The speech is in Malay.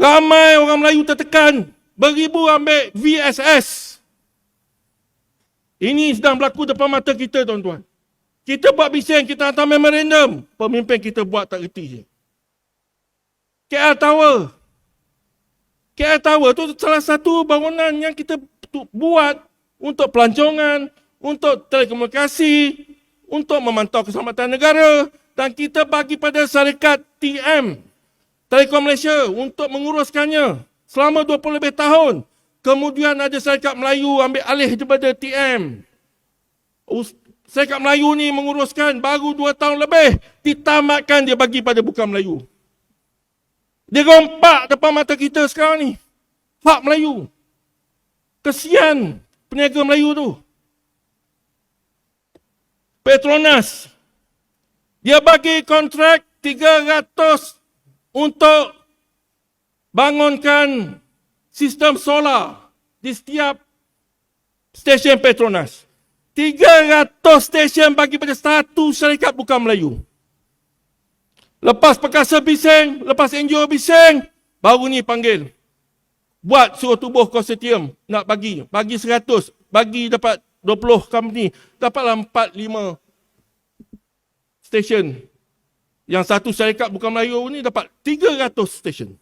Ramai orang Melayu tertekan. Beribu ambil VSS. Ini sedang berlaku depan mata kita tuan-tuan. Kita buat bising, kita hantar memorandum. Pemimpin kita buat tak reti je. KL Tower. KL Tower tu salah satu bangunan yang kita buat untuk pelancongan, untuk telekomunikasi, untuk memantau keselamatan negara dan kita bagi pada syarikat TM, Telekom Malaysia untuk menguruskannya selama 20 lebih tahun. Kemudian ada syarikat Melayu ambil alih daripada TM. Syarikat Melayu ni menguruskan baru 2 tahun lebih. Ditamatkan dia bagi pada bukan Melayu. Dia rompak depan mata kita sekarang ni. Hak Melayu. Kesian peniaga Melayu tu. Petronas. Dia bagi kontrak 300 untuk bangunkan sistem solar di setiap stesen Petronas. 300 stesen bagi pada satu syarikat bukan Melayu. Lepas perkasa bising, lepas NGO bising, baru ni panggil. Buat suruh tubuh konsortium nak bagi. Bagi 100, bagi dapat 20 company, dapatlah 4 5 stesen. Yang satu syarikat bukan Melayu ni dapat 300 stesen.